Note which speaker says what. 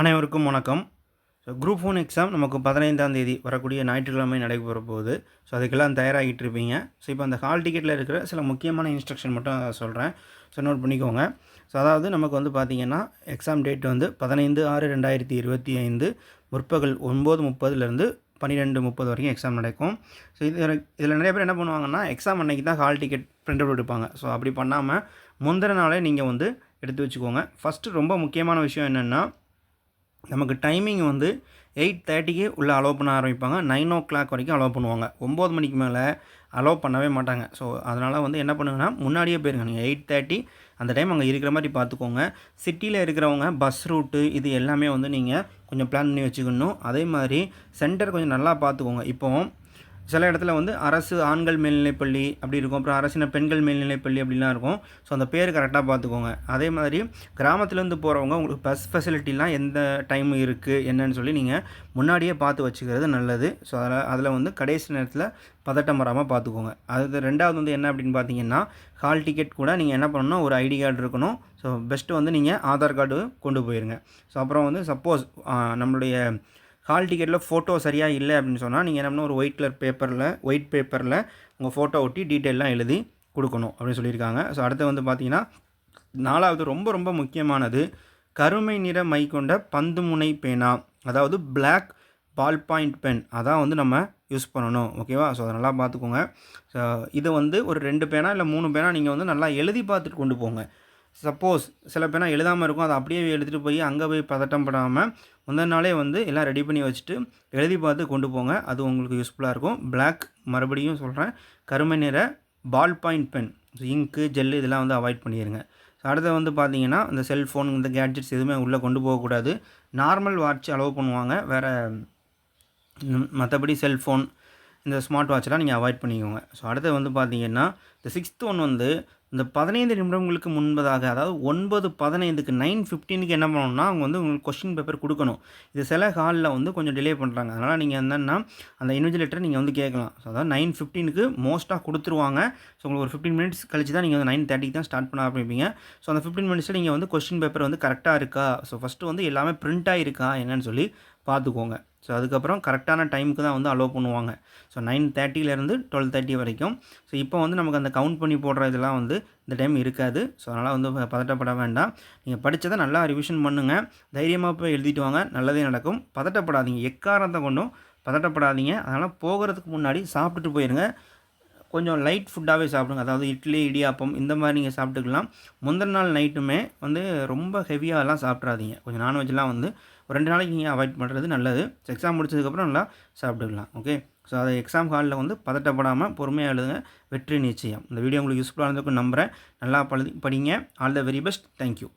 Speaker 1: அனைவருக்கும் வணக்கம். So group one exam நமக்கு பதினைந்தாம் தேதி வரக்கூடிய ஞாயிற்றுக்கிழமை நடைபெற போகுது. ஸோ அதுக்கெல்லாம் தயாராகிட்டு இருப்பீங்க. ஸோ இப்போ அந்த ஹால் டிக்கெட்டில் இருக்கிற சில முக்கியமான இன்ஸ்ட்ரக்ஷன் மட்டும் சொல்கிறேன் ஸோ நோட் பண்ணிக்கோங்க. ஸோ அதாவது நமக்கு வந்து பார்த்திங்கன்னா எக்ஸாம் டேட் வந்து பதினைந்து ஆறு ரெண்டாயிரத்தி இருபத்தி ஐந்து முற்பகல் ஒம்பது முப்பதுலேருந்து பன்னிரெண்டு முப்பது வரைக்கும் எக்ஸாம் நடக்கும். ஸோ இது இதில் நிறைய பேர் என்ன பண்ணுவாங்கன்னா எக்ஸாம் அன்னைக்கு தான் ஹால் டிக்கெட் பிரிண்ட் அவுட் எடுப்பாங்க. ஸோ அப்படி பண்ணாமல் முந்தின நாளே நீங்கள் வந்து எடுத்து வச்சுக்கோங்க. ஃபஸ்ட்டு ரொம்ப முக்கியமான விஷயம் என்னென்னா நமக்கு டைமிங் வந்து எயிட் தேர்ட்டிக்கு உள்ளே அலோவ் பண்ண ஆரம்பிப்பாங்க. நைன் ஓ கிளாக் வரைக்கும் அலோவ் பண்ணுவாங்க. ஒம்பது மணிக்கு மேலே அலோவ் பண்ணவே மாட்டாங்க. ஸோ அதனால் வந்து என்ன பண்ணுங்கன்னா முன்னாடியே போயிருங்க. நீங்கள் எயிட் தேர்ட்டி அந்த டைம் அங்கே இருக்கிற மாதிரி பார்த்துக்கோங்க சிட்டியில் இருக்கிறவங்க பஸ் ரூட்டு இது எல்லாமே வந்து நீங்கள் கொஞ்சம் பிளான் பண்ணி வச்சுக்கணும். அதே மாதிரி சென்டர் கொஞ்சம் நல்லா பார்த்துக்கோங்க இப்போது சில இடத்துல வந்து அரசு ஆண்கள் மேல்நிலைப்பள்ளி அப்படி இருக்கும். அப்புறம் அரசின பெண்கள் மேல்நிலைப்பள்ளி அப்படிலாம் இருக்கும். ஸோ அந்த பேர் கரெக்டாக பார்த்துக்கோங்க. அதே மாதிரி கிராமத்துலேருந்து போகிறவங்க உங்களுக்கு பஸ் ஃபெசிலிட்டிலாம் எந்த டைம் இருக்குது என்னன்னு சொல்லி நீங்கள் முன்னாடியே பார்த்து வச்சுக்கிறது நல்லது. ஸோ அதில் அதில் வந்து கடைசி நேரத்தில் பதட்டம் வராமல் பார்த்துக்கோங்க. அது ரெண்டாவது வந்து என்ன அப்படின்னு பார்த்தீங்கன்னா ஹால் டிக்கெட் கூட நீங்கள் என்ன பண்ணணும்? ஒரு ஐடி கார்டு இருக்கணும். ஸோ பெஸ்ட்டு வந்து நீங்கள் ஆதார் கார்டு கொண்டு போயிருங்க. ஸோ அப்புறம் வந்து சப்போஸ் நம்மளுடைய ஹால் டிக்கெட்டில் ஃபோட்டோ சரியாக இல்லை அப்படின்னு சொன்னால் நீங்கள் என்ன ஒரு ஒயிட் கலர் பேப்பரில் ஒயிட் பேப்பரில் உங்கள் ஃபோட்டோ ஒட்டி டீட்டெயிலாம் எழுதி கொடுக்கணும் அப்படின்னு சொல்லியிருக்காங்க. ஸோ அடுத்து வந்து பார்த்தீங்கன்னா நாலாவது ரொம்ப ரொம்ப முக்கியமானது கருமை நிற மை கொண்ட பந்து முனை பேனா அதாவது பிளாக் பால் பாயிண்ட் பென் அதான் வந்து நம்ம யூஸ் பண்ணணும் ஓகேவா ஸோ அதை நல்லா பார்த்துக்கோங்க ஸோ இது வந்து ஒரு ரெண்டு பேனா இல்லை மூணு பேனா நீங்கள் வந்து நல்லா எழுதி பார்த்துட்டு கொண்டு போங்க. சப்போஸ் சில பேர்னா எழுதாமல் இருக்கும் அதை அப்படியே எடுத்துகிட்டு போய் அங்கே போய் பதட்டம் படாமல் முந்தின நாளே வந்து எல்லாம் ரெடி பண்ணி வச்சுட்டு எழுதி பார்த்து கொண்டு போங்க. அது உங்களுக்கு யூஸ்ஃபுல்லாக இருக்கும். பிளாக் மறுபடியும் சொல்கிறேன் கருமை நிற ball point pen ink gel இதெல்லாம் வந்து அவாய்ட் பண்ணிடுங்க ஸோ அடுத்து வந்து பார்த்தீங்கன்னா இந்த செல்ஃபோன் இந்த கேட்ஜெட்ஸ் எதுவுமே உள்ளே கொண்டு போகக்கூடாது நார்மல் வாட்ச் அலோவ் பண்ணுவாங்க. வேறு மற்றபடி செல்ஃபோன் இந்த ஸ்மார்ட் வாட்செலாம் நீங்கள் அவாய்ட் பண்ணிக்கோங்க. ஸோ அடுத்து வந்து பார்த்தீங்கன்னா இந்த சிக்ஸ்த் ஒன் வந்து இந்த பதினைந்து நிமிடங்களுக்கு முன்பதாக அதாவது ஒன்பது பதினைந்துக்கு நைன் ஃபிஃப்டீனுக்கு என்ன பண்ணணும்னா அவங்க வந்து உங்களுக்கு கொஸ்டின் பேப்பர் கொடுக்கணும். இது சில ஹாலில் வந்து கொஞ்சம் டிலே பண்ணுறாங்க அதனால் நீங்கள் என்னென்னா அந்த இன்விஜிலேட்டரை நீங்கள் வந்து கேட்கலாம். ஸோ அதாவது நைன் ஃபிஃப்டீனுக்கு மோஸ்ட்டாக கொடுத்துருவாங்க. ஸோ உங்களுக்கு ஒரு ஃபிஃப்டீன் மினிட்ஸ் கழிச்சு தான் நீங்கள் வந்து நைன் தேர்ட்டிக்கு தான் ஸ்டார்ட் பண்ண ஆரம்பிப்பீங்க. ஸோ அந்த ஃபிஃப்டீன் மினிட்ஸில் நீங்கள் வந்து கொஸ்டின் பேப்பர் வந்து கரெக்டாக இருக்கா? ஸோ ஃபஸ்ட்டு வந்து எல்லாமே பிரிண்ட் ஆகிருக்கா என்னன்னு சொல்லி பார்த்துக்கோங்க. ஸோ அதுக்கப்புறம் கரெக்டான டைமுக்கு தான் வந்து அலோவ் பண்ணுவாங்க. ஸோ நைன் தேர்ட்டிலேருந்து டுவெல் தேர்ட்டி வரைக்கும். ஸோ இப்போ வந்து நமக்கு அந்த கவுண்ட் பண்ணி போடுற இதெல்லாம் வந்து இந்த டைம் இருக்காது. ஸோ அதனால் வந்து பதட்டப்பட வேண்டாம். நீங்கள் படித்ததை நல்லா ரிவிஷன் பண்ணுங்கள் தைரியமாக போய் எழுதிட்டு வாங்க. நல்லதே நடக்கும். பதட்டப்படாதீங்க. எக்காரத்தை கொண்டும் பதட்டப்படாதீங்க. அதனால் போகிறதுக்கு முன்னாடி சாப்பிட்டுட்டு போயிருங்க. கொஞ்சம் லைட் ஃபுட்டாகவே சாப்பிடுங்க. அதாவது இட்லி இடியாப்பம் இந்த மாதிரி நீங்கள் சாப்பிட்டுக்கலாம். முந்தின நாள் நைட்டுமே வந்து ரொம்ப ஹெவியாகலாம் சாப்பிட்றாதீங்க. கொஞ்சம் நான்வெஜ்லாம் வந்து ஒரு ரெண்டு நாளைக்கு நீங்கள் அவாய்ட் பண்ணுறது நல்லது. எக்ஸாம் முடிச்சதுக்கப்புறம் நல்லா சாப்பிட்டுக்கலாம். ஓகே ஸோ அதை எக்ஸாம் ஹாலில் வந்து பதட்டப்படாமல் பொறுமையாக எழுதுங்க. வெற்றி நிச்சயம். இந்த வீடியோ உங்களுக்கு யூஸ்ஃபுல்லாக இருந்திருக்கும் நம்புகிறேன் நல்லா படி படிங்க. All the very best thank you